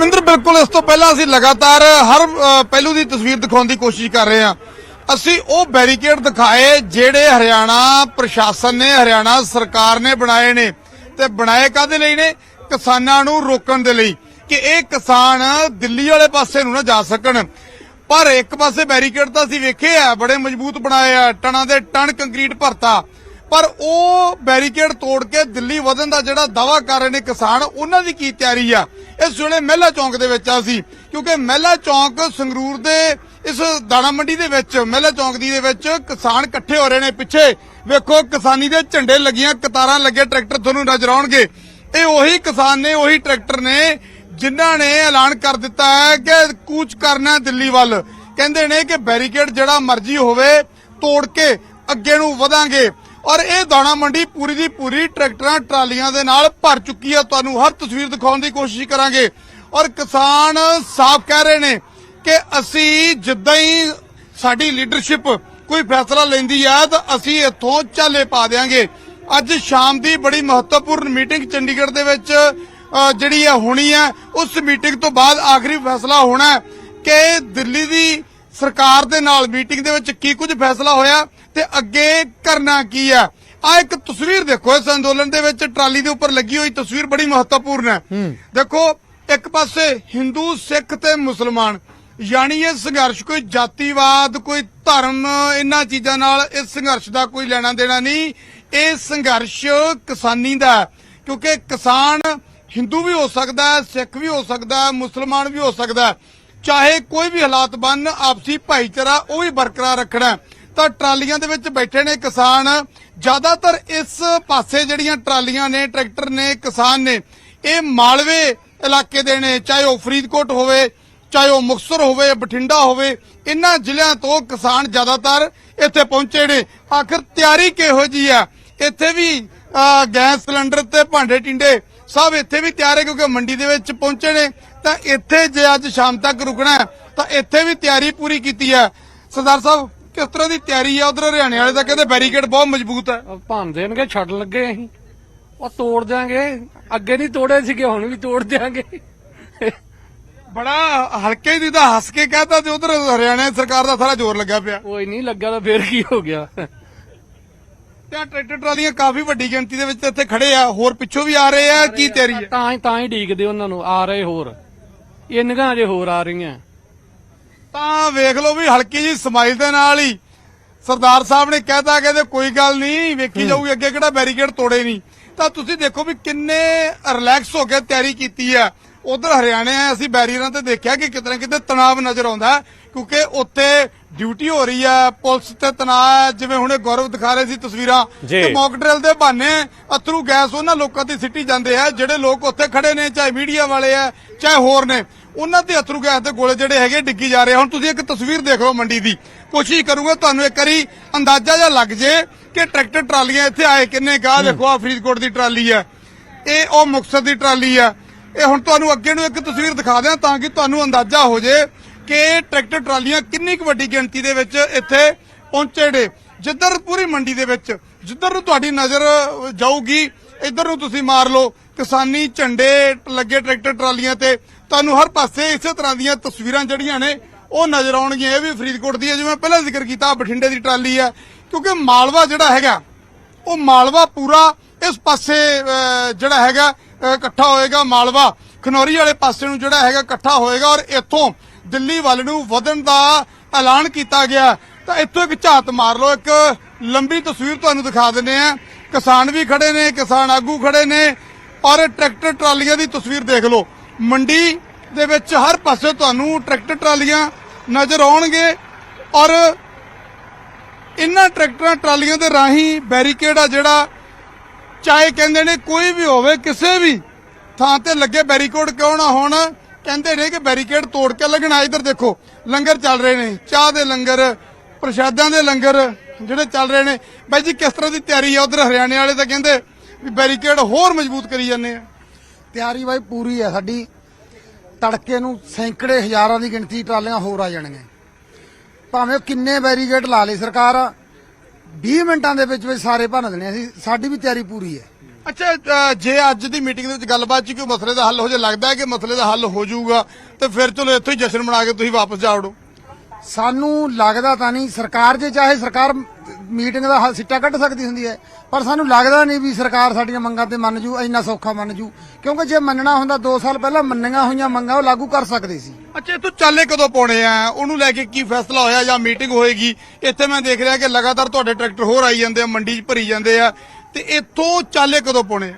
ਧਰਮਿੰਦਰ ਬਿਲਕੁਲ ਇਸ ਤੋਂ ਪਹਿਲਾਂ ਅਸੀਂ ਲਗਾਤਾਰ ਹਰ ਪਹਿਲੂ ਦੀ ਤਸਵੀਰ ਦਿਖਾਉਣ ਦੀ ਕੋਸ਼ਿਸ਼ ਕਰ ਰਹੇ ਹਾਂ। ਅਸੀਂ ਉਹ ਬੈਰੀਕੇਡ ਦਿਖਾਏ ਜਿਹੜੇ ਹਰਿਆਣਾ ਪ੍ਰਸ਼ਾਸਨ ਨੇ, ਹਰਿਆਣਾ ਸਰਕਾਰ ਨੇ ਬਣਾਏ ਨੇ। ਤੇ ਬਣਾਏ ਕਾਦੇ ਲਈ ਨੇ? ਕਿਸਾਨਾਂ ਨੂੰ ਰੋਕਣ ਦੇ ਲਈ ਕਿ ਇਹ ਕਿਸਾਨ ਦਿੱਲੀ ਵਾਲੇ ਪਾਸੇ ਨੂੰ ਨਾ ਜਾ ਸਕਣ। ਪਰ ਇੱਕ ਪਾਸੇ ਬੈਰੀਕੇਡ ਤਾਂ ਅਸੀਂ ਵੇਖੇ ਆ, ਬੜੇ ਮਜ਼ਬੂਤ ਬਣਾਏ ਆ, ਟਨਾਂ ਦੇ ਟਨ ਕੰਕਰੀਟ ਭਰਤਾ। ਪਰ ਉਹ ਬੈਰੀਕੇਡ ਤੋੜ ਕੇ ਦਿੱਲੀ ਵਧਣ ਦਾ ਜਿਹੜਾ ਦਾਵਾ ਕਰ ਰਹੇ ਨੇ ਕਿਸਾਨ, ਉਹਨਾਂ ਦੀ ਕੀ ਤਿਆਰੀ ਆ? ਇਸ ਵੇਲੇ ਮਹਿਲਾ ਚੌਂਕ ਦੇ ਵਿੱਚ ਆ ਸੀ ਕਿਉਂਕਿ ਮਹਿਲਾ ਚੌਂਕ ਸੰਗਰੂਰ ਦੇ ਇਸ ਦਾਣਾ ਮੰਡੀ ਦੇ ਵਿੱਚ, ਮਹਿਲਾ ਚੌਂਕ ਦੀ ਦੇ ਵਿੱਚ ਕਿਸਾਨ ਇਕੱਠੇ ਹੋ ਰਹੇ ਨੇ ਪਿੱਛੇ। ਵੇਖੋ, ਕਿਸਾਨੀ ਦੇ ਝੰਡੇ ਲੱਗੀਆਂ, ਕਤਾਰਾਂ ਲੱਗੇ, ਟਰੈਕਟਰ ਤੁਹਾਨੂੰ ਨਜ਼ਰ ਆਉਣਗੇ। ਇਹ ਉਹੀ ਕਿਸਾਨ ਨੇ, ਉਹੀ ਟਰੈਕਟਰ ਨੇ, ਜਿਨ੍ਹਾਂ ਨੇ ਐਲਾਨ ਕਰ ਦਿੱਤਾ ਹੈ ਕਿ ਕੂਚ ਕਰਨਾ ਦਿੱਲੀ ਵੱਲ। ਕਹਿੰਦੇ ਨੇ ਕਿ ਬੈਰੀਕੇਡ ਜਿਹੜਾ ਮਰਜ਼ੀ ਹੋਵੇ, ਤੋੜ ਕੇ ਅੱਗੇ ਨੂੰ ਵਧਾਂਗੇ। ਔਰ ਇਹ ਦਾਣਾ ਮੰਡੀ ਪੂਰੀ ਦੀ ਪੂਰੀ ਟਰੈਕਟਰਾਂ, ਟਰਾਲੀਆਂ ਦੇ ਨਾਲ ਭਰ ਚੁੱਕੀ ਹੈ। ਤੁਹਾਨੂੰ ਹਰ ਤਸਵੀਰ ਦਿਖਾਉਣ ਦੀ ਕੋਸ਼ਿਸ਼ ਕਰਾਂਗੇ। ਔਰ ਕਿਸਾਨ ਸਾਫ਼ ਕਹਿ ਰਹੇ ਨੇ ਕਿ ਅਸੀਂ ਜਿੱਦਾਂ ਹੀ ਸਾਡੀ ਲੀਡਰਸ਼ਿਪ ਕੋਈ ਫੈਸਲਾ ਲੈਂਦੀ ਹੈ ਤਾਂ ਅਸੀਂ ਇੱਥੋਂ ਚਾਲੇ ਪਾ ਦੇਾਂਗੇ ਅੱਜ ਸ਼ਾਮ ਦੀ ਬੜੀ ਮਹੱਤਵਪੂਰਨ ਮੀਟਿੰਗ ਚੰਡੀਗੜ੍ਹ ਦੇ ਵਿੱਚ ਜਿਹੜੀ ਹੈ ਹੋਣੀ ਹੈ ਉਸ ਮੀਟਿੰਗ ਤੋਂ ਬਾਅਦ ਆਖਰੀ ਫੈਸਲਾ ਹੋਣਾ ਕਿ ਦਿੱਲੀ ਦੀ ਸਰਕਾਰ ਦੇ ਨਾਲ ਮੀਟਿੰਗ ਦੇ ਵਿੱਚ ਕੀ ਕੁਝ ਫੈਸਲਾ ਹੋਇਆ। ਤੇ ਅੱਗੇ ਕਰਨਾ ਕੀ ਹੈ ਆ ਇੱਕ ਤਸਵੀਰ ਦੇਖੋ ਇਸ ਅੰਦੋਲਨ ਦੇ ਵਿੱਚ ਟਰਾਲੀ ਦੇ ਉੱਪਰ ਲੱਗੀ ਹੋਈ ਤਸਵੀਰ ਬੜੀ ਮਹੱਤਵਪੂਰਨ ਹੈ ਦੇਖੋ ਇੱਕ ਪਾਸੇ ਹਿੰਦੂ ਸਿੱਖ ਤੇ ਮੁਸਲਮਾਨ ਯਾਨੀ ਇਹ ਸੰਘਰਸ਼ ਕੋਈ ਜਾਤੀਵਾਦ ਕੋਈ ਧਰਮ ਇਹਨਾਂ ਚੀਜ਼ਾਂ ਨਾਲ ਇਸ ਸੰਘਰਸ਼ ਦਾ ਕੋਈ ਲੈਣਾ ਦੇਣਾ ਨਹੀਂ ਇਹ ਸੰਘਰਸ਼ ਕਿਸਾਨੀ ਦਾ। ਕਿਉਂਕਿ ਕਿਸਾਨ ਹਿੰਦੂ ਵੀ ਹੋ ਸਕਦਾ ਹੈ ਸਿੱਖ ਵੀ ਹੋ ਸਕਦਾ ਹੈ ਮੁਸਲਮਾਨ ਵੀ ਹੋ ਸਕਦਾ ਹੈ ਚਾਹੇ ਕੋਈ ਵੀ ਹਾਲਾਤ ਬਣ ਆਪਸੀ ਭਾਈਚਾਰਾ ਉਹ ਵੀ ਬਰਕਰਾਰ ਰੱਖਣਾ ਹੈ। ਤਾਂ ਟਰਾਲੀਆਂ ਦੇ ਵਿੱਚ ਬੈਠੇ ਨੇ ਕਿਸਾਨ। ਜ਼ਿਆਦਾਤਰ ਇਸ ਪਾਸੇ ਜਿਹੜੀਆਂ ਟਰਾਲੀਆਂ ਨੇ, ਟਰੈਕਟਰ ਨੇ, ਕਿਸਾਨ ਨੇ, ਇਹ ਮਾਲਵੇ ਇਲਾਕੇ ਦੇ ਨੇ, ਚਾਹੇ ਉਹ ਫਰੀਦਕੋਟ ਹੋਵੇ, ਚਾਹੇ ਉਹ ਮੁਕਤਸਰ ਹੋਵੇ ਬਠਿੰਡਾ ਹੋਵੇ, ਇਹਨਾਂ ਜ਼ਿਲ੍ਹਿਆਂ ਤੋਂ ਕਿਸਾਨ ਜ਼ਿਆਦਾਤਰ ਇੱਥੇ ਪਹੁੰਚੇ ਨੇ। ਆਖਰ ਤਿਆਰੀ ਕਿਹੋ ਜੀ ਆ? ਇੱਥੇ ਵੀ ਗੈਸ ਸਿਲੰਡਰ ਤੇ ਭਾਂਡੇ ਟਿੰਡੇ ਸਭ ਇੱਥੇ ਵੀ ਤਿਆਰ ਹੈ ਕਿਉਂਕਿ ਮੰਡੀ ਦੇ ਵਿੱਚ ਪਹੁੰਚੇ ਨੇ। ਤਾਂ ਇੱਥੇ ਜੇ ਅੱਜ ਸ਼ਾਮ ਤੱਕ ਰੁਕਣਾ ਤਾਂ ਇੱਥੇ ਵੀ ਤਿਆਰੀ ਪੂਰੀ ਕੀਤੀ ਹੈ। ਸਰਦਾਰ ਸਾਹਿਬ ਕਿਸ ਤਰ੍ਹਾਂ ਦੀ ਤਿਆਰੀ ਆ ਉਧਰ ਹਰਿਆਣੇ ਵਾਲੇ ਤਾਂ ਕਹਿੰਦੇ ਬੈਰੀਕੇਡ ਬਹੁਤ ਮਜ਼ਬੂਤ ਹੈ ਭੰਨ ਦੇਣਗੇ ਛੱਡ ਲੱਗੇ ਅਸੀਂ। ਉਹ ਤੋੜ ਦਿਆਂਗੇ। ਅੱਗੇ ਨਹੀਂ ਤੋੜੇ ਸੀਗੇ ਹੁਣ ਵੀ ਤੋੜ ਦਿਆਂਗੇ। ਬੜਾ ਹਲਕੇ ਦੀ ਤਾਂ ਹੱਸ ਕੇ ਕਹਤਾ ਤੇ ਉਧਰ ਹਰਿਆਣਾ ਸਰਕਾਰ ਦਾ ਸਾਰਾ ਜ਼ੋਰ ਲੱਗਾ ਪਿਆ। ਕੋਈ ਨਹੀਂ ਲੱਗਾ ਤਾਂ ਫੇਰ ਕੀ ਹੋ ਗਿਆ। ਤੇ ਟਰੈਕਟਰ ਟਰਾਲੀਆਂ ਕਾਫੀ ਵੱਡੀ ਗਿਣਤੀ ਦੇ ਵਿੱਚ ਇੱਥੇ ਖੜੇ ਆ ਹੋਰ ਪਿੱਛੋਂ ਵੀ ਆ ਰਹੇ ਆ ਕੀ ਤਿਆਰੀ ਹੈ ਤਾਂ ਹੀ ਤਾਂ ਹੀ ਢੀਕਦੇ ਉਹਨਾਂ ਨੂੰ ਆ ਰਹੇ ਹੋਰ। ਇੰਨੀਆਂ ਅਜੇ ਹੋਰ ਆ ਰਹੀਆਂ। ਤਾਂ ਵੇਖ ਲਓ ਵੀ ਹਲਕੀ ਜੀ ਸਮਾਈਲ ਦੇ ਨਾਲ ਹੀ ਸਰਦਾਰ ਸਾਹਿਬ ਨੇ ਕਹਿਤਾ ਕਹਿੰਦੇ ਕੋਈ ਗੱਲ ਨਹੀਂ ਵੇਖੀ ਜਾਊਗੀ ਅੱਗੇ ਕਿਹੜਾ ਬੈਰੀਕੇਡ ਤੋੜੇ ਨਹੀਂ। ਤਾਂ ਤੁਸੀਂ ਦੇਖੋ ਵੀ ਕਿੰਨੇ ਰਿਲੈਕਸ ਹੋ ਕੇ ਤਿਆਰੀ ਕੀਤੀ ਆ ਉਧਰ ਹਰਿਆਣੇ ਆ ਅਸੀਂ ਬੈਰੀਅਰਾਂ ਤੇ ਦੇਖਿਆ ਕਿ ਕਿਤੇ ਨਾ ਕਿਤੇ ਤਣਾਅ ਨਜ਼ਰ ਆਉਂਦਾ ਹੈ, ਕਿਉਂਕਿ ਉੱਥੇ ਡਿਊਟੀ ਹੋ ਰਹੀ ਹੈ ਪੁਲਿਸ ਤੇ ਤਣਾਅ ਹੈ ਜਿਵੇਂ ਹੁਣੇ ਗੌਰਵ ਦਿਖਾ ਰਹੇ ਸੀ ਤਸਵੀਰਾਂ। ਤੇ ਮੌਕ ਡਰਿਲ ਦੇ ਬਹਾਨੇ ਅਥਰੂ ਗੈਸ ਉਹਨਾਂ ਲੋਕਾਂ ਤੇ ਸਿੱਟੀ ਜਾਂਦੇ ਆ ਜਿਹੜੇ ਲੋਕ ਉੱਥੇ ਖੜੇ ਨੇ ਚਾਹੇ ਮੀਡੀਆ ਵਾਲੇ ਆ ਚਾਹੇ ਹੋਰ ਨੇ। ਉਹਨਾਂ ਤੇ ਅਥਰੂ ਗੈਸ ਦੇ ਗੋਲੇ ਜਿਹੜੇ ਹੈਗੇ ਡਿੱਗੀ ਜਾ ਰਹੇ। ਹੁਣ ਤੁਸੀਂ ਇੱਕ ਤਸਵੀਰ ਦੇਖ ਲਓ ਮੰਡੀ ਦੀ। ਕੋਸ਼ਿਸ਼ ਕਰੂੰਗਾ ਤੁਹਾਨੂੰ ਇੱਕ ਵਾਰੀ ਅੰਦਾਜ਼ਾ ਜਿਹਾ ਲੱਗ ਜੇ ਕਿ ਟਰੈਕਟਰ ਟਰਾਲੀਆਂ ਇੱਥੇ ਆਏ ਕਿੰਨੇ ਗਾਹ। ਦੇਖੋ ਆ ਫਰੀਦਕੋਟ ਦੀ ਟਰਾਲੀ ਆ। ਇਹ ਉਹ ਮੁਕਤਸਰ ਦੀ ਟਰਾਲੀ ਆ। ਇਹ ਹੁਣ ਤੁਹਾਨੂੰ ਅੱਗੇ ਨੂੰ ਇੱਕ ਤਸਵੀਰ ਦਿਖਾ ਦਿਆਂ ਤਾਂ ਕਿ ਤੁਹਾਨੂੰ ਅੰਦਾਜ਼ਾ ਹੋ ਜੇ ਕਿ ਟਰੈਕਟਰ ਟਰਾਲੀਆਂ ਕਿੰਨੀ ਕੁ ਵੱਡੀ ਗਿਣਤੀ ਦੇ ਵਿੱਚ ਇੱਥੇ ਪਹੁੰਚੇ ਨੇ। ਜਿੱਧਰ ਪੂਰੀ ਮੰਡੀ ਦੇ ਵਿੱਚ ਜਿੱਧਰ ਨੂੰ ਤੁਹਾਡੀ ਨਜ਼ਰ ਜਾਊਗੀ ਇੱਧਰ ਨੂੰ ਤੁਸੀਂ ਮਾਰ ਲਓ, ਕਿਸਾਨੀ ਝੰਡੇ ਲੱਗੇ ਟਰੈਕਟਰ ਟਰਾਲੀਆਂ ਤੇ, ਤੁਹਾਨੂੰ ਹਰ ਪਾਸੇ ਇਸੇ ਤਰ੍ਹਾਂ ਦੀਆਂ ਤਸਵੀਰਾਂ ਜਿਹੜੀਆਂ ਨੇ, ਉਹ ਨਜ਼ਰ ਆਉਣਗੀਆਂ। ਇਹ ਵੀ ਫਰੀਦਕੋਟ ਦੀ ਹੈ, ਜਿਵੇਂ ਪਹਿਲਾਂ ਜ਼ਿਕਰ ਕੀਤਾ ਬਠਿੰਡੇ ਦੀ ਟਰਾਲੀ ਹੈ। ਕਿਉਂਕਿ ਮਾਲਵਾ ਜਿਹੜਾ ਹੈਗਾ, ਉਹ ਮਾਲਵਾ ਪੂਰਾ ਇਸ ਪਾਸੇ ਜਿਹੜਾ ਹੈਗਾ ਇਕੱਠਾ ਹੋਏਗਾ ਮਾਲਵਾ। ਖਨੌਰੀ ਵਾਲੇ ਪਾਸੇ ਨੂੰ ਜਿਹੜਾ ਹੈਗਾ ਇਕੱਠਾ ਹੋਏਗਾ ਔਰ ਇੱਥੋਂ ਦਿੱਲੀ ਵੱਲ ਨੂੰ ਵਧਣ ਦਾ ਐਲਾਨ ਕੀਤਾ ਗਿਆ। ਤਾਂ ਇੱਥੋਂ ਇੱਕ ਝਾਤ ਮਾਰ ਲਓ, ਇੱਕ ਲੰਬੀ ਤਸਵੀਰ ਤੁਹਾਨੂੰ ਦਿਖਾ ਦਿੰਦੇ ਆ ਕਿਸਾਨ ਵੀ ਖੜੇ ਨੇ, ਕਿਸਾਨ ਆਗੂ ਖੜੇ ਨੇ ਔਰ ਟਰੈਕਟਰ ਟਰਾਲੀਆਂ ਦੀ ਤਸਵੀਰ ਦੇਖ ਲਓ। ਮੰਡੀ ਦੇ ਵਿੱਚ ਹਰ ਪਾਸੇ ਤੁਹਾਨੂੰ ਟਰੈਕਟਰ ਟਰਾਲੀਆਂ ਨਜ਼ਰ ਆਉਣਗੇ ਔਰ ਇਹਨਾਂ ਟਰੈਕਟਰਾਂ ਟਰਾਲੀਆਂ ਦੇ ਰਾਹੀਂ ਬੈਰੀਕੇਡ ਆ ਜਿਹੜਾ, ਚਾਹੇ ਕਹਿੰਦੇ ਨੇ ਕੋਈ ਵੀ ਹੋਵੇ, ਕਿਸੇ ਵੀ ਥਾਂ ਤੇ ਲੱਗੇ ਬੈਰੀਕੇਡ ਕਿਉਂ ਨਾ ਹੋਣ, ਕਹਿੰਦੇ ਨੇ ਕਿ ਬੈਰੀਕੇਡ ਤੋੜ ਕੇ ਲੱਗਣਾ ਇਧਰ ਦੇਖੋ, ਲੰਗਰ ਚੱਲ ਰਹੇ ਨੇ। ਚਾਹ ਦੇ ਲੰਗਰ, ਪ੍ਰਸ਼ਾਦਾਂ ਦੇ ਲੰਗਰ ਜਿਹੜੇ ਚੱਲ ਰਹੇ ਨੇ। ਬਾਈ ਜੀ ਕਿਸ ਤਰ੍ਹਾਂ ਦੀ ਤਿਆਰੀ ਆ ਉਧਰ ਹਰਿਆਣੇ ਵਾਲੇ ਤਾਂ ਕਹਿੰਦੇ ਵੀ ਬੈਰੀਕੇਡ ਹੋਰ ਮਜ਼ਬੂਤ ਕਰੀ ਜਾਂਦੇ ਆ। ਤਿਆਰੀ ਬਾਈ ਪੂਰੀ ਹੈ ਸਾਡੀ। ਤੜਕੇ ਨੂੰ ਸੈਂਕੜੇ ਹਜ਼ਾਰਾਂ ਦੀ ਗਿਣਤੀ ਟਰਾਲੀਆਂ ਹੋਰ ਆ ਜਾਣਗੀਆਂ। ਭਾਵੇਂ ਕਿੰਨੇ ਬੈਰੀਗੇਡ ਲਾ ਲੇ ਸਰਕਾਰ 20 ਮਿੰਟਾਂ ਦੇ ਵਿੱਚ ਵਿੱਚ ਸਾਰੇ ਭੰਨ ਦੇਣੇ ਅਸੀਂ। ਸਾਡੀ ਵੀ ਤਿਆਰੀ ਪੂਰੀ ਹੈ ਅੱਛਾ ਜੇ ਅੱਜ ਦੀ ਮੀਟਿੰਗ ਦੇ ਵਿੱਚ ਗੱਲਬਾਤ ਚ ਕੋਈ ਮਸਲੇ ਦਾ ਹੱਲ ਹੋ ਜੇ ਲੱਗਦਾ ਹੈ ਕਿ ਮਸਲੇ ਦਾ ਹੱਲ ਹੋ ਜਾਊਗਾ ਤੇ ਫਿਰ ਚਲੋ ਇੱਥੋਂ ਹੀ ਜਸ਼ਨ ਮਨਾ ਕੇ ਤੁਸੀਂ ਵਾਪਸ ਜਾ ਵੜੋ। ਸਾਨੂੰ ਲੱਗਦਾ ਤਾਂ ਨਹੀਂ ਸਰਕਾਰ ਜੇ ਚਾਹੇ ਸਰਕਾਰ ਮੀਟਿੰਗ ਦਾ ਹੱਲ ਸਿੱਟਾ ਕੱਢ ਸਕਦੀ ਹੁੰਦੀ ਹੈ ਪਰ ਸਾਨੂੰ ਲੱਗਦਾ ਨਹੀਂ ਵੀ ਸਰਕਾਰ ਸਾਡੀਆਂ ਮੰਗਾਂ ਤੇ ਮੰਨ ਜੂ ਇੰਨਾ ਸੌਖਾ ਮੰਨ ਜੂ ਕਿਉਂਕਿ ਜੇ ਮੰਨਣਾ ਹੁੰਦਾ 2 ਸਾਲ ਪਹਿਲਾਂ ਮੰਨੀਆਂ ਹੋਈਆਂ ਮੰਗਾਂ ਉਹ ਲਾਗੂ ਕਰ ਸਕਦੇ ਸੀ। ਅੱਛਾ ਇੱਥੋਂ ਚਾਲੇ ਕਦੋਂ ਪਾਉਣੇ ਆ? ਉਹਨੂੰ ਲੈ ਕੇ ਕੀ ਫੈਸਲਾ ਹੋਇਆ ਜਾਂ ਮੀਟਿੰਗ ਹੋਏਗੀ? ਇੱਥੇ ਮੈਂ ਦੇਖ ਰਿਹਾ ਕਿ ਲਗਾਤਾਰ ਤੁਹਾਡੇ ਟਰੈਕਟਰ ਹੋਰ ਆਈ ਜਾਂਦੇ ਆ ਮੰਡੀ 'ਚ ਭਰੀ ਜਾਂਦੇ ਆ ਤੇ ਇੱਥੋਂ ਚਾਲੇ ਕਦੋਂ ਪਾਉਣੇ ਆ?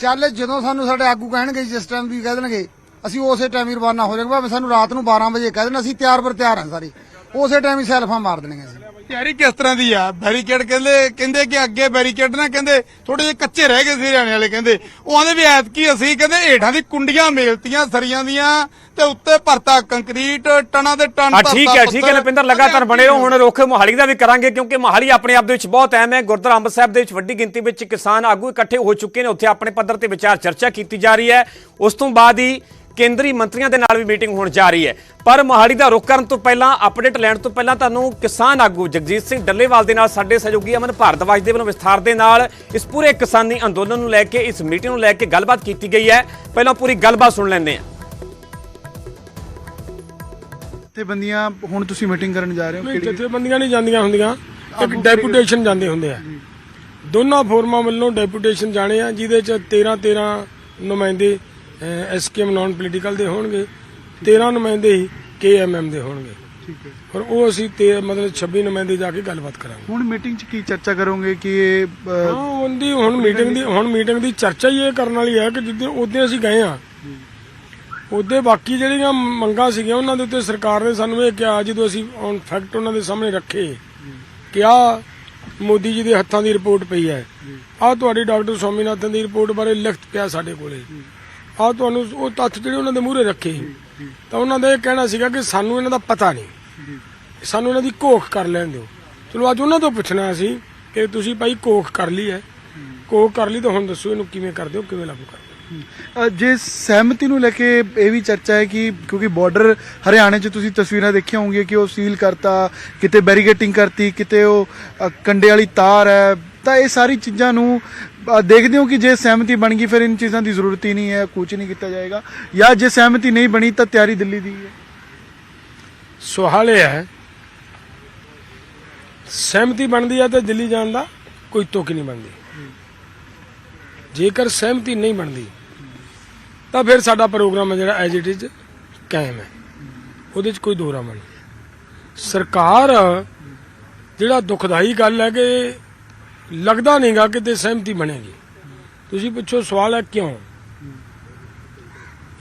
ਚੱਲ ਜਦੋਂ ਸਾਨੂੰ ਸਾਡੇ ਆਗੂ ਕਹਿਣਗੇ ਜਿਸ ਟਾਈਮ ਵੀ ਕਹਿ ਦੇਣਗੇ ਅਸੀਂ ਉਸੇ ਟਾਈਮ ਹੀ ਰਵਾਨਾ ਹੋ ਜਾਵਾਂਗੇ। ਭਾਵੇਂ ਸਾਨੂੰ ਰਾਤ ਨੂੰ 12 ਵਜੇ ਕਹਿ ਦੇਣ ਅਸੀਂ ਤਿਆਰ ਪਰ ਤਿਆਰ ਹਾਂ ਸਾਰੇ। ਉਸੇ ਟਾਈਮ ਹੀ ਸੈਲਫਾਂ ਮਾਰ ਦੇਣਗੇ ਅਸੀਂ। ਤਿਆਰੀ ਕਿਸ ਤਰ੍ਹਾਂ ਦੀ ਆ? ਬੈਰੀਕੇਡ ਕਹਿੰਦੇ ਕਹਿੰਦੇ ਕਿ ਅੱਗੇ ਬੈਰੀਕੇਡ ਨਾ ਕਹਿੰਦੇ ਥੋੜੇ ਜਿਹੇ ਕੱਚੇ ਰਹਿ ਗਏ ਸੀ ਹਰਿਆਣੇ ਵਾਲੇ ਕਹਿੰਦੇ। ਉਹ ਆਂਦੇ ਵੀ ਐਤਕੀ ਅਸੀਂ ਕਹਿੰਦੇ ਹੇਠਾਂ ਦੀ ਕੁੰਡੀਆਂ ਮੇਲਤੀਆਂ ਸਰੀਆਂ ਦੀਆਂ ਤੇ ਉੱਤੇ ਭਰਤਾ ਕੰਕਰੀਟ ਟਨਾਂ ਦੇ ਆ ਭਰਤਾ ਠੀਕ ਹੈ ਠੀਕ ਹੈ। ਨਪਿੰਦਰ ਲਗਾਤਾਰ ਬਣੇ ਰਹੋ। ਹੁਣ ਰੁੱਖ ਮੋਹਾਲੀ ਦਾ ਵੀ ਕਰਾਂਗੇ ਕਿਉਂਕਿ ਮੋਹਾਲੀ ਆਪਣੇ ਆਪ ਦੇ ਵਿੱਚ ਬਹੁਤ ਅਹਿਮ ਹੈ। ਗੁਰਦੁਆਰਾ ਅੰਬ ਸਾਹਿਬ ਦੇ ਵਿੱਚ ਵੱਡੀ ਗਿਣਤੀ ਵਿੱਚ ਕਿਸਾਨ ਆਗੂ ਇਕੱਠੇ ਹੋ ਚੁੱਕੇ ਨੇ। ਉੱਥੇ ਆਪਣੇ ਪੱਧਰ ਤੇ ਵਿਚਾਰ ਚਰਚਾ ਕੀਤੀ ਜਾ ਰਹੀ ਹੈ। ਉਸ ਤੋਂ ਬਾਅਦ ਹੀ ਕੇਂਦਰੀ ਮੰਤਰੀਆਂ ਦੇ ਨਾਲ ਵੀ ਮੀਟਿੰਗ ਹੋਣ ਜਾ ਰਹੀ ਹੈ। ਪਰ ਮੋਹਾਲੀ ਦਾ ਰੁੱਖ ਕਰਨ ਤੋਂ ਪਹਿਲਾਂ ਅਪਡੇਟ ਲੈਣ ਤੋਂ ਪਹਿਲਾਂ ਤੁਹਾਨੂੰ ਕਿਸਾਨ ਆਗੂ ਜਗਜੀਤ ਸਿੰਘ ਡੱਲੇਵਾਲ ਦੇ ਨਾਲ ਸਾਡੇ ਸਹਿਯੋਗੀ ਅਮਨ ਭਾਰਦਵਾਜ ਦੇ ਵੱਲੋਂ ਵਿਸਥਾਰ ਦੇ ਨਾਲ ਇਸ ਪੂਰੇ ਕਿਸਾਨੀ ਅੰਦੋਲਨ ਨੂੰ ਲੈ ਕੇ ਇਸ ਮੀਟਿੰਗ ਨੂੰ ਲੈ ਕੇ ਗੱਲਬਾਤ ਕੀਤੀ ਗਈ ਹੈ। ਪਹਿਲਾਂ ਪੂਰੀ ਗੱਲਬਾਤ ਸੁਣ ਲੈਂਦੇ ਹਾਂ। ਜਥੇਬੰਦੀਆਂ ਹੁਣ ਤੁਸੀਂ ਮੀਟਿੰਗ ਕਰਨ ਜਾ ਰਹੇ ਹੋ ਨਹੀਂ ਕਿਹੜੀ ਜਥੇਬੰਦੀਆਂ ਨਹੀਂ ਜਾਂਦੀਆਂ ਹੁੰਦੀਆਂ। ਇੱਕ ਡੈਪੂਟੇਸ਼ਨ ਜਾਂਦੇ ਹੁੰਦੇ ਆ। ਦੋਨਾਂ ਫੋਰਮਾਂ ਵੱਲੋਂ ਡੈਪੂਟੇਸ਼ਨ ਜਾਣੇ ਆ ਜਿਹਦੇ ਚ 13 13 ਨੁਮਾਇੰਦੇ ਐਸਕੇਐਮ ਨਾਨ ਪੋਲੀਟੀਕਲ ਦੇ ਹੋਣਗੇ 13 ਨੁਮਾਇੰਦੇ ਹੀ ਕੇਐਮਐਮ ਦੇ ਹੋਣਗੇ। ਠੀਕ ਹੈ। ਔਰ ਉਹ ਅਸੀਂ ਤੇ ਮਤਲਬ 26 ਨੁਮਾਇੰਦੇ ਜਾ ਕੇ ਗੱਲਬਾਤ ਕਰਾਂਗੇ। ਹੁਣ ਮੀਟਿੰਗ 'ਚ ਕੀ ਚਰਚਾ ਕਰੋਗੇ ਕਿ ਇਹ ਹਾਂ ਉਹਦੀ ਹੁਣ ਮੀਟਿੰਗ ਦੀ ਹੁਣ ਮੀਟਿੰਗ ਦੀ ਚਰਚਾ ਹੀ ਇਹ ਕਰਨ ਵਾਲੀ ਹੈ ਕਿ ਜਿੱਦੇ ਉਹਦੇ ਅਸੀਂ ਗਏ ਆ ਉਹਦੇ ਬਾਕੀ ਜਿਹੜੀਆਂ ਮੰਗਾਂ ਸੀਗੀਆਂ ਉਹਨਾਂ ਦੇ ਉੱਤੇ ਸਰਕਾਰ ਨੇ ਸਾਨੂੰ ਇਹ ਕਿਹਾ ਜਦੋਂ ਅਸੀਂ ਔਨ ਫੈਕਟ ਉਹਨਾਂ ਦੇ ਸਾਹਮਣੇ ਰੱਖੇ ਕਿ ਆ ਮੋਦੀ ਜੀ ਦੇ ਹੱਥਾਂ ਦੀ ਰਿਪੋਰਟ ਪਈ ਹੈ। ਆ ਤੁਹਾਡੀ ਡਾਕਟਰ ਸਵਾਮੀਨਾਥਨ ਦੀ ਰਿਪੋਰਟ ਬਾਰੇ ਲਿਖਤ ਪਿਆ ਸਾਡੇ ਕੋਲੇ। ਆ ਤੁਹਾਨੂੰ ਉਹ ਤੱਥ ਜਿਹੜੇ ਉਹਨਾਂ ਦੇ ਮੂਹਰੇ ਰੱਖੇ ਤਾਂ ਉਹਨਾਂ ਦਾ ਇਹ ਕਹਿਣਾ ਸੀਗਾ ਕਿ ਸਾਨੂੰ ਇਹਨਾਂ ਦਾ ਪਤਾ ਨਹੀਂ। ਸਾਨੂੰ ਇਹਨਾਂ ਦੀ ਘੋਖ ਕਰ ਲੈਣ ਦਿਓ। ਚਲੋ ਅੱਜ ਉਹਨਾਂ ਤੋਂ ਪੁੱਛਣਾ ਸੀ ਕਿ ਤੁਸੀਂ ਭਾਈ ਘੋਖ ਕਰ ਲਈ ਹੈ। ਘੋਖ ਕਰ ਲਈ ਤਾਂ ਹੁਣ ਦੱਸੋ ਇਹਨੂੰ ਕਿਵੇਂ ਕਰਦੇ ਹੋ, ਕਿਵੇਂ ਲਾਗੂ ਕਰਦੇ ਹੋ? ਜੇ ਸਹਿਮਤੀ ਨੂੰ ਲੈ ਕੇ ਇਹ ਵੀ ਚਰਚਾ ਹੈ ਕਿ ਕਿਉਂਕਿ ਬਾਰਡਰ ਹਰਿਆਣੇ 'ਚ ਤੁਸੀਂ ਤਸਵੀਰਾਂ ਦੇਖੀਆਂ ਹੋਣਗੀਆਂ ਕਿ ਉਹ ਸੀਲ ਕਰਤਾ, ਕਿਤੇ ਬੈਰੀਗੇਟਿੰਗ ਕਰਤੀ, ਕਿਤੇ ਉਹ ਕੰਡੇ ਵਾਲੀ ਤਾਰ ਹੈ। ਤਾਂ ਇਹ ਸਾਰੀ ਚੀਜ਼ਾਂ ਨੂੰ ਅ, ਦੇਖਦੇ ਹੋ ਕਿ ਜੇ ਸਹਿਮਤੀ ਬਣ ਗਈ ਫਿਰ ਇਨ ਚੀਜ਼ਾਂ ਦੀ ਜ਼ਰੂਰਤ ਹੀ ਨਹੀਂ ਹੈ ਕੁਝ ਨਹੀਂ ਕੀਤਾ ਜਾਏਗਾ। ਜਾਂ ਜੇ ਸਹਿਮਤੀ ਨਹੀਂ ਬਣੀ ਤਾਂ ਤਿਆਰੀ ਦਿੱਲੀ ਦੀ ਹੈ। ਸਵਾਲ ਇਹ ਹੈ ਸਹਿਮਤੀ ਬਣਦੀ ਹੈ ਤਾਂ ਦਿੱਲੀ ਜਾਣ ਦਾ ਕੋਈ ਤੁਕ ਨਹੀਂ ਬਣਦੀ। ਜੇਕਰ ਸਹਿਮਤੀ ਨਹੀਂ ਬਣਦੀ ਤਾਂ ਫਿਰ ਸਾਡਾ ਪ੍ਰੋਗਰਾਮ ਹੈ ਜਿਹੜਾ ਐਜ ਇਟ ਇਜ਼ ਕਾਇਮ ਹੈ। ਉਹਦੇ 'ਚ ਕੋਈ ਦੋਰਾਮਾ ਨਹੀਂ। ਸਰਕਾਰ ਜਿਹੜਾ ਦੁਖਦਾਈ ਗੱਲ ਹੈ ਕਿ ਲੱਗਦਾ ਨਹੀਂਗਾ ਕਿ ਤੇ ਸਹਿਮਤੀ ਬਣੇਗੀ। ਤੁਸੀਂ ਪੁੱਛੋ ਸਵਾਲ ਹੈ ਕਿਉਂ?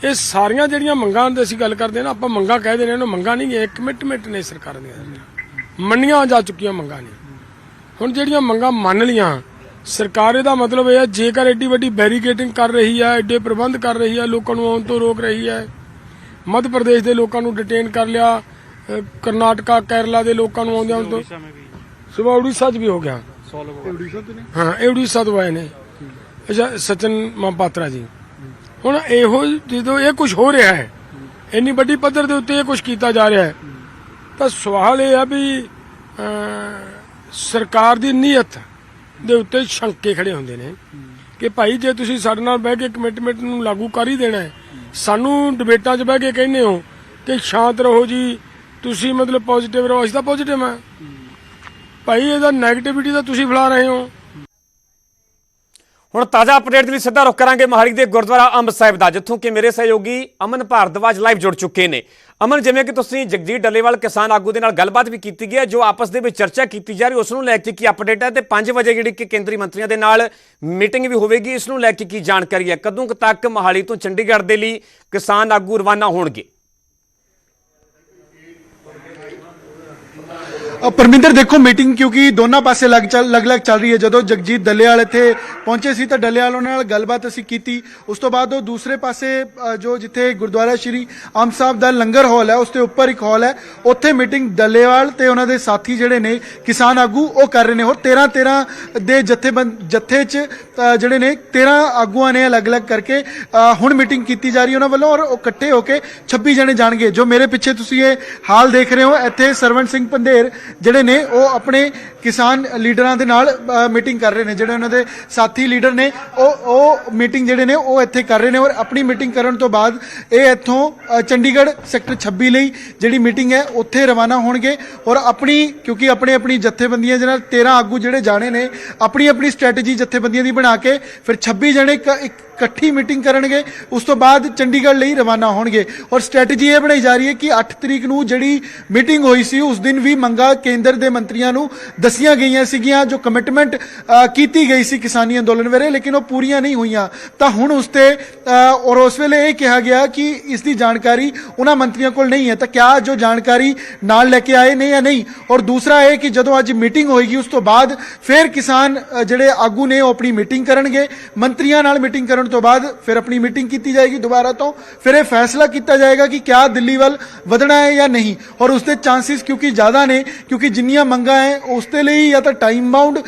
ਇਹ ਸਾਰੀਆਂ ਜਿਹੜੀਆਂ ਮੰਗਾਂ ਦੀ ਅਸੀਂ ਗੱਲ ਕਰਦੇ ਹਾਂ ਨਾ ਆਪਾਂ ਮੰਗਾਂ ਕਹਿ ਦਿੰਦੇ ਨੇ ਮੰਗਾਂ ਨਹੀਂ ਇਹ ਕਮਿਟਮੈਂਟ ਨੇ ਸਰਕਾਰ ਦੀਆਂ। ਮੰਨੀਆਂ ਜਾ ਚੁੱਕੀਆਂ ਮੰਗਾਂ ਨੇ। ਹੁਣ ਜਿਹੜੀਆਂ ਮੰਗਾਂ ਮੰਨ ਲੀਆਂ ਸਰਕਾਰ ਇਹਦਾ ਮਤਲਬ ਇਹ ਹੈ ਜੇਕਰ ਐਡੀ ਵੱਡੀ ਬੈਰੀਕੇਡਿੰਗ ਕਰ ਰਹੀ ਹੈ ਐਡੇ ਪ੍ਰਬੰਧ ਕਰ ਰਹੀ ਹੈ ਲੋਕਾਂ ਨੂੰ ਆਉਣ ਤੋਂ ਰੋਕ ਰਹੀ ਹੈ ਮੱਧ ਪ੍ਰਦੇਸ਼ ਦੇ ਲੋਕਾਂ ਨੂੰ ਡਿਟੇਨ ਕਰ ਲਿਆ ਕਰਨਾਟਕਾ ਕੇਰਲਾ ਦੇ ਲੋਕਾਂ ਨੂੰ ਆਉਂਦਿਆਂ ਤੋਂ ਸੁਬਾ ਉੜੀਸਾ 'ਚ ਵੀ ਹੋ ਗਿਆ। ਹਾਂ ਇਹ ਉੜੀਸਾ ਤੋਂ ਆਏ ਨੇ। ਅੱਛਾ ਸਚਨ ਮਹਾਪਾਤਰਾ ਜੀ। ਹੁਣ ਇਹੋ ਜਦੋਂ ਇਹ ਕੁਝ ਹੋ ਰਿਹਾ ਹੈ ਇੰਨੀ ਵੱਡੀ ਪੱਧਰ ਦੇ ਉੱਤੇ ਇਹ ਕੁਝ ਕੀਤਾ ਜਾ ਰਿਹਾ ਹੈ ਤਾਂ ਸਵਾਲ ਇਹ ਆ ਵੀ ਅਮ, ਸਰਕਾਰ ਦੀ ਨੀਅਤ ਦੇ ਉੱਤੇ ਸ਼ੰਕੇ ਖੜੇ ਹੁੰਦੇ ਨੇ ਕਿ ਭਾਈ ਜੇ ਤੁਸੀਂ ਸਾਡੇ ਨਾਲ ਬਹਿ ਕੇ ਕਮਿਟਮੈਂਟ ਨੂੰ ਲਾਗੂ ਕਰ ਹੀ ਦੇਣਾ ਹੈ ਸਾਨੂੰ ਡਿਬੇਟਾਂ 'ਚ ਬਹਿ ਕੇ ਕਹਿੰਦੇ ਹੋ ਕਿ ਸ਼ਾਂਤ ਰਹੋ ਜੀ ਤੁਸੀਂ ਮਤਲਬ ਪੋਜ਼ਿਟਿਵ ਰਹੋ ਅਸੀਂ ਤਾਂ ਪੋਜ਼ਿਟਿਵ ਹਾਂ। ਭਾਈ, ਇਹਦਾ 네ਗੇਟਿਵਿਟੀ ਤਾਂ ਤੁਸੀਂ ਫੈਲਾ ਰਹੇ ਹੋ। ਹੁਣ ਤਾਜ਼ਾ ਅਪਡੇਟ ਦੇ ਲਈ ਸਿੱਧਾ ਰੁਕ ਕਰਾਂਗੇ ਮੋਹਾਲੀ ਦੇ ਗੁਰਦੁਆਰਾ ਅੰਬ ਸਾਹਿਬ ਦਾ, ਜਿੱਥੋਂ ਕਿ ਮੇਰੇ ਸਹਿਯੋਗੀ ਅਮਨ ਭਾਰਦਵਾਜ ਲਾਈਵ ਜੁੜ ਚੁੱਕੇ ਨੇ। ਅਮਨ, ਜਿਵੇਂ ਕਿ ਤੁਸੀਂ ਜਗਜੀਤ ਡੱਲੇਵਾਲ ਕਿਸਾਨ ਆਗੂ ਦੇ ਨਾਲ ਗੱਲਬਾਤ ਵੀ ਕੀਤੀ ਗਈ ਹੈ, ਜੋ ਆਪਸ ਦੇ ਵਿੱਚ ਚਰਚਾ ਕੀਤੀ ਜਾ ਰਹੀ ਉਸ ਨੂੰ ਲੈ ਕੇ ਕੀ ਅਪਡੇਟ ਹੈ ਤੇ 5 ਵਜੇ ਜਿਹੜੀ ਕਿ ਕੇਂਦਰੀ ਮੰਤਰੀਆਂ ਦੇ ਨਾਲ ਮੀਟਿੰਗ ਵੀ ਹੋਵੇਗੀ, ਇਸ ਨੂੰ ਲੈ ਕੇ ਕੀ ਜਾਣਕਾਰੀ ਹੈ। ਕਦੋਂ ਤੱਕ ਮੋਹਾਲੀ ਤੋਂ ਚੰਡੀਗੜ੍ਹ ਦੇ ਲਈ ਕਿਸਾਨ ਆਗੂ ਰਵਾਨਾ ਹੋਣਗੇ। ਪਰਮਿੰਦਰ, ਦੇਖੋ ਮੀਟਿੰਗ ਕਿਉਂਕਿ ਦੋਨਾਂ ਪਾਸੇ ਲੱਗ ਚੱਲ ਅਲੱਗ-ਅਲੱਗ ਚੱਲ ਰਹੀ ਹੈ। ਜਦੋਂ ਜਗਜੀਤ ਡੱਲੇਵਾਲ ਇੱਥੇ ਪਹੁੰਚੇ ਸੀ ਤਾਂ ਡੱਲੇਵਾਲ ਉਹਨਾਂ ਨਾਲ ਗੱਲਬਾਤ ਅਸੀਂ ਕੀਤੀ। ਉਸ ਤੋਂ ਬਾਅਦ ਉਹ ਦੂਸਰੇ ਪਾਸੇ ਜੋ ਜਿੱਥੇ ਗੁਰਦੁਆਰਾ ਸ਼੍ਰੀ ਆਮ ਸਾਹਿਬ ਦਾ ਲੰਗਰ ਹਾਲ ਹੈ, ਉਸ ਦੇ ਉੱਪਰ ਇੱਕ ਹਾਲ ਹੈ। ਉੱਥੇ ਮੀਟਿੰਗ ਡੱਲੇਵਾਲ ਤੇ ਉਹਨਾਂ ਦੇ ਸਾਥੀ ਜਿਹੜੇ ਨੇ, ਕਿਸਾਨ ਆਗੂ, ਉਹ ਕਰ ਰਹੇ ਨੇ। ਹੋਰ 13 13 ਦੇ ਜਥੇਬੰਦ, ਜਥੇ 'ਚ ਜਿਹੜੇ ਨੇ 13 ਆਗੂਆਂ ਨੇ ਅਲੱਗ-ਅਲੱਗ ਕਰਕੇ ਹੁਣ ਮੀਟਿੰਗ ਕੀਤੀ ਜਾ ਰਹੀ ਹੈ ਉਹਨਾਂ ਵੱਲੋਂ ਔਰ ਉਹ ਇਕੱਠੇ ਹੋ ਕੇ 26 ਜਣੇ ਜਾਣਗੇ। ਜੋ ਮੇਰੇ ਪਿੱਛੇ ਤੁਸੀਂ ਇਹ ਹਾਲ ਦੇਖ ਰਹੇ ਹੋ, ਇੱਥੇ ਸਰਵਣ ਸਿੰਘ ਪੰਧੇਰ ਜਿਹੜੇ ਨੇ, ਉਹ ਆਪਣੇ ਕਿਸਾਨ ਲੀਡਰਾਂ ਦੇ ਨਾਲ ਮੀਟਿੰਗ ਕਰ ਰਹੇ ਨੇ। ਜਿਹੜੇ ਉਹਨਾਂ ਦੇ ਸਾਥੀ ਲੀਡਰ ਨੇ, ਉਹ ਉਹ ਮੀਟਿੰਗ ਜਿਹੜੇ ਨੇ, ਉਹ ਇੱਥੇ ਕਰ ਰਹੇ ਨੇ ਔਰ ਆਪਣੀ ਮੀਟਿੰਗ ਕਰਨ ਤੋਂ ਬਾਅਦ ਇਹ ਇੱਥੋਂ ਚੰਡੀਗੜ੍ਹ ਸੈਕਟਰ 26 ਲਈ ਜਿਹੜੀ ਮੀਟਿੰਗ ਹੈ, ਉੱਥੇ ਰਵਾਨਾ ਹੋਣਗੇ ਔਰ ਆਪਣੀ, ਕਿਉਂਕਿ ਆਪਣੇ ਆਪਣੀ ਜਥੇਬੰਦੀਆਂ ਦੇ ਨਾਲ 13 ਆਗੂ ਜਿਹੜੇ ਜਾਣੇ ਨੇ ਆਪਣੀ ਆਪਣੀ ਸਟ੍ਰੈਟਜੀ ਜਥੇਬੰਦੀਆਂ ਦੀ ਬਣਾ ਕੇ ਫਿਰ 26 ਜਣੇ ਇੱਕ- ਇੱਕ ਇਕੱਠੀ ਮੀਟਿੰਗ ਕਰਨਗੇ, ਉਸ ਤੋਂ ਬਾਅਦ ਚੰਡੀਗੜ੍ਹ ਲਈ ਰਵਾਨਾ ਹੋਣਗੇ। ਔਰ ਸਟ੍ਰੈਟਜੀ ਇਹ ਬਣਾਈ ਜਾ ਰਹੀ ਹੈ ਕਿ 8 ਤਰੀਕ ਨੂੰ ਜਿਹੜੀ ਮੀਟਿੰਗ ਹੋਈ ਸੀ, ਉਸ ਦਿਨ ਵੀ ਮੰਗਾ ਕੇਂਦਰ ਦੇ ਮੰਤਰੀਆਂ ਨੂੰ ਦੱਸੀਆਂ ਗਈਆਂ ਸੀਗੀਆਂ, ਜੋ ਕਮਿਟਮੈਂਟ ਕੀਤੀ ਗਈ ਸੀ ਕਿਸਾਨੀ ਅੰਦੋਲਨ ਵੇਲੇ, ਲੇਕਿਨ ਉਹ ਪੂਰੀਆਂ ਨਹੀਂ ਹੋਈਆਂ। ਤਾਂ ਹੁਣ ਉਸ ਤੇ ਔਰ ਉਸ ਵੇਲੇ ਇਹ ਕਿਹਾ ਗਿਆ ਕਿ ਇਸ ਦੀ ਜਾਣਕਾਰੀ ਉਹਨਾਂ ਮੰਤਰੀਆਂ ਕੋਲ ਨਹੀਂ ਹੈ। ਤਾਂ ਕਿਆ ਜੋ ਜਾਣਕਾਰੀ ਨਾਲ ਲੈ ਕੇ ਆਏ ਨੇ ਜਾਂ ਨਹੀਂ? ਔਰ ਦੂਸਰਾ ਇਹ ਕਿ ਜਦੋਂ ਅੱਜ ਮੀਟਿੰਗ ਹੋਏਗੀ, ਉਸ ਤੋਂ ਬਾਅਦ ਫਿਰ ਕਿਸਾਨ ਜਿਹੜੇ ਆਗੂ ਨੇ, ਉਹ ਆਪਣੀ ਮੀਟਿੰਗ ਕਰਨਗੇ। ਮੰਤਰੀਆਂ ਨਾਲ ਮੀਟਿੰਗ ਕਰਨ ਤੋਂ ਬਾਅਦ ਫਿਰ ਆਪਣੀ ਮੀਟਿੰਗ ਕੀਤੀ ਜਾਏਗੀ ਦੁਬਾਰਾ ਤੋਂ, ਫਿਰ ਇਹ ਫੈਸਲਾ ਕੀਤਾ ਜਾਏਗਾ ਕਿ ਕਿਆ ਦਿੱਲੀ ਵੱਲ ਵਧਣਾ ਹੈ ਜਾਂ ਨਹੀਂ। ਔਰ ਉਸ ਦੇ ਚਾਂਸਸ ਕਿਉਂਕਿ ਜ਼ਿਆਦਾ ਨੇ, ਕਿਉਂਕਿ ਜਿੰਨੀਆਂ ਮੰਗਾਂ ਹੈ, ਉਸ ਦੇ ਲਈ ਜਾਂ ਤਾਂ ਟਾਈਮ ਬਾਉਂਡ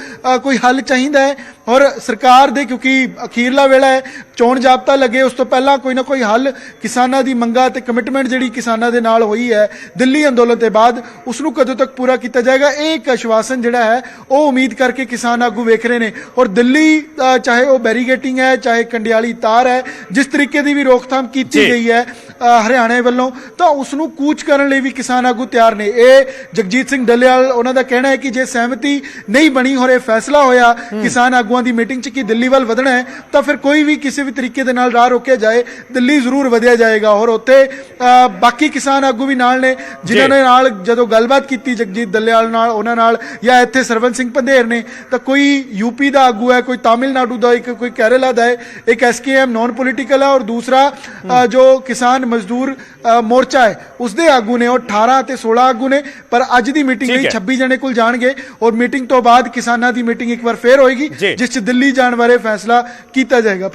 ਕੋਈ ਹੱਲ ਚਾਹੀਦਾ ਹੈ। ਔਰ ਸਰਕਾਰ ਦੇ ਕਿਉਂਕਿ ਅਖੀਰਲਾ ਵੇਲਾ ਹੈ ਚੋਣ ਜਾਬਤਾ ਲੱਗੇ ਉਸ ਤੋਂ ਪਹਿਲਾਂ ਕੋਈ ਨਾ ਕੋਈ ਹੱਲ ਕਿਸਾਨਾਂ ਦੀ ਮੰਗਾਂ ਤੇ ਕਮਿਟਮੈਂਟ ਜਿਹੜੀ ਕਿਸਾਨਾਂ ਦੇ ਨਾਲ ਹੋਈ ਹੈ ਦਿੱਲੀ ਅੰਦੋਲਨ ਦੇ ਬਾਅਦ ਉਸ ਨੂੰ ਕਦੋਂ ਤੱਕ ਪੂਰਾ ਕੀਤਾ ਜਾਏਗਾ ਇਹ ਇੱਕ ਆਸ਼ਵਾਸਨ ਜਿਹੜਾ ਹੈ ਉਹ ਉਮੀਦ ਕਰਕੇ ਕਿਸਾਨ ਆਗੂ ਵੇਖ ਰਹੇ ਨੇ ਔਰ ਦਿੱਲੀ ਚਾਹੇ ਉਹ ਬੈਰੀਗੇਟਿੰਗ ਹੈ ਚਾਹੇ ਕੰਡਿਆਲੀ ਤਾਰ ਹੈ ਜਿਸ ਤਰੀਕੇ ਦੀ ਵੀ ਰੋਕਥਾਮ ਕੀਤੀ। ਗਈ ਹੈ ਹਰਿਆਣੇ ਵੱਲੋਂ ਤਾਂ ਉਸ ਨੂੰ ਕੂਚ ਕਰਨ ਲਈ ਵੀ ਕਿਸਾਨ ਆਗੂ ਤਿਆਰ ਨੇ। ਇਹ ਜਗਜੀਤ ਸਿੰਘ ਡੱਲੇਵਾਲ ਉਹਨਾਂ ਦਾ ਕਹਿਣਾ ਹੈ ਕਿ ਜੇ ਸਹਿਮਤੀ ਨਹੀਂ ਬਣੀ ਔਰ ਇਹ ਫੈਸਲਾ ਹੋਇਆ ਕਿਸਾਨ ਆਗੂਆਂ ਦੀ ਮੀਟਿੰਗ 'ਚ ਕਿ ਦਿੱਲੀ ਵੱਲ ਵਧਣਾ ਹੈ ਤਾਂ ਫਿਰ ਕੋਈ ਵੀ ਕਿਸੇ ਵੀ ਤਰੀਕੇ ਦੇ ਨਾਲ ਰਾਹ ਰੋਕਿਆ ਜਾਏ ਦਿੱਲੀ ਜ਼ਰੂਰ ਵਧਿਆ ਜਾਏਗਾ। ਔਰ ਉੱਥੇ ਬਾਕੀ ਕਿਸਾਨ ਆਗੂ ਵੀ ਨਾਲ ਨੇ ਜਿਨ੍ਹਾਂ। ਨੇ ਨਾਲ ਜਦੋਂ ਗੱਲਬਾਤ ਕੀਤੀ ਜਗਜੀਤ ਦੱਲੇਵਾਲ ਨਾਲ ਉਹਨਾਂ ਨਾਲ ਜਾਂ ਇੱਥੇ ਸਰਵਨ ਸਿੰਘ ਪੰਧੇਰ ਨੇ ਤਾਂ ਕੋਈ ਯੂਪੀ ਦਾ ਆਗੂ ਹੈ ਕੋਈ ਤਾਮਿਲਨਾਡੂ ਦਾ ਇੱਕ ਕੋਈ ਕੇਰਲਾ ਦਾ ਹੈ ਇੱਕ ਐਸਕੇਐਮ ਨਾਨ ਪੋਲੀਟੀਕਲ ਹੈ ਔਰ ਦੂਸਰਾ ਜੋ ਕਿਸਾਨ ਮਜ਼ਦੂਰ ਮੋਰਚਾ ਹੈ ਉਸ ਦੇ ਆਗੂ ਨੇ ਉਹ 18 ਤੇ 16 ਆਗੂ ਨੇ ਪਰ ਅੱਜ ਦੀ ਮੀਟਿੰਗ ਲਈ ਹੈ। 26 ਜਣੇ ਕੋਲ ਜਾਣਗੇ ਔਰ ਮੀਟਿੰਗ ਤੋਂ ਬਾਅਦ ਕਿਸਾਨਾਂ ਦੀ ਮੀਟਿੰਗ ਇੱਕ ਵਾਰ ਫੇਰ ਹੋਏਗੀ। ਜਿਸ 'ਚ ਦਿੱਲੀ ਜਾਣ ਬਾਰੇ ਫੈਸਲਾ ਕੀਤਾ ਜਾਏਗਾ